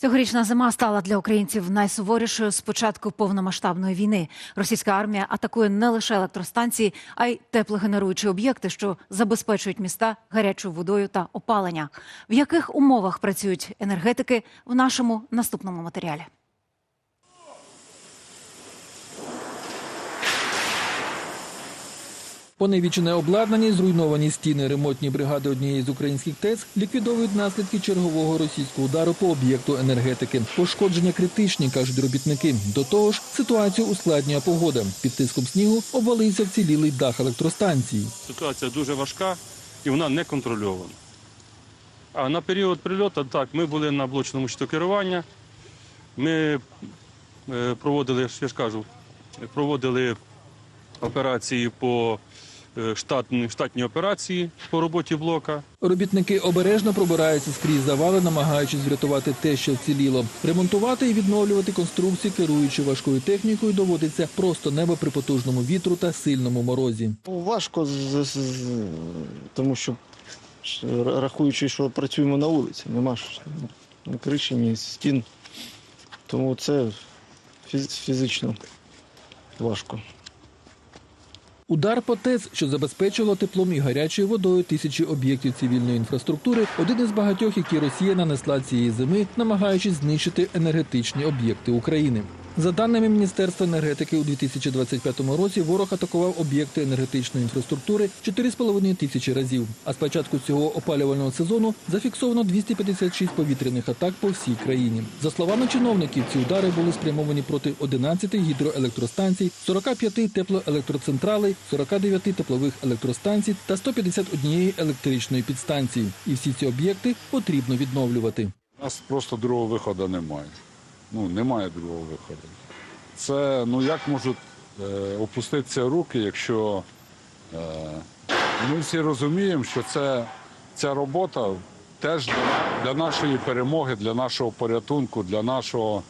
Цьогорічна зима стала для українців найсуворішою з початку повномасштабної війни. Російська армія атакує не лише електростанції, а й теплогенеруючі об'єкти, що забезпечують міста гарячою водою та опалення. В яких умовах працюють енергетики в нашому наступному матеріалі? Поневічене обладнання, зруйновані стіни, ремонтні бригади однієї з українських ТЕЦ ліквідовують наслідки чергового російського удару по об'єкту енергетики. Пошкодження критичні, кажуть робітники. До того ж, ситуацію ускладнює погода. Під тиском снігу обвалився вцілілий дах електростанції. Ситуація дуже важка і вона не контрольована. А на період прильоту, так, ми були на блочному щиту керування. Ми е, проводили, я ж кажу, проводили операції по штатні, штатні операції по роботі блока. Робітники обережно пробираються скрізь завали, намагаючись врятувати те, що вціліло. Ремонтувати і відновлювати конструкції, керуючи важкою технікою, доводиться просто небо при потужному вітру та сильному морозі. Ну, Важко, тому що рахуючи, що працюємо на вулиці, нема ж ні криші, ні стін. Тому це фіз- фізично важко. Удар по ТЕЦ, що забезпечило теплом і гарячою водою тисячі об'єктів цивільної інфраструктури, один із багатьох, які Росія нанесла цієї зими, намагаючись знищити енергетичні об'єкти України. За даними Міністерства енергетики, у 2025 році ворог атакував об'єкти енергетичної інфраструктури 4,5 тисячі разів. А з початку цього опалювального сезону зафіксовано 256 повітряних атак по всій країні. За словами чиновників, ці удари були спрямовані проти 11 гідроелектростанцій, 45 теплоелектроцентралей, 49 теплових електростанцій та 151 електричної підстанції. І всі ці об'єкти потрібно відновлювати. У нас просто другого виходу немає. Ну, немає другого виходу. Це, ну як можуть е, опуститися руки, якщо е, ми всі розуміємо, що це, ця робота теж для, для нашої перемоги, для нашого порятунку, для нашого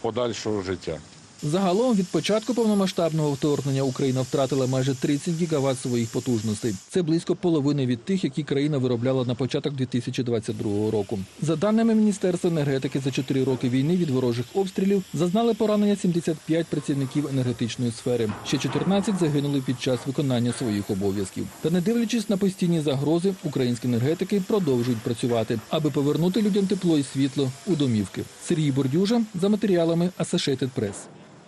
подальшого життя. Загалом від початку повномасштабного вторгнення Україна втратила майже 30 гігават своїх потужностей. Це близько половини від тих, які країна виробляла на початок 2022 року. За даними Міністерства енергетики, за 4 роки війни від ворожих обстрілів зазнали поранення 75 працівників енергетичної сфери. Ще 14 загинули під час виконання своїх обов'язків. Та не дивлячись на постійні загрози, українські енергетики продовжують працювати, аби повернути людям тепло і світло у домівки. Сергій Бордюжа за матеріалами Associated Press.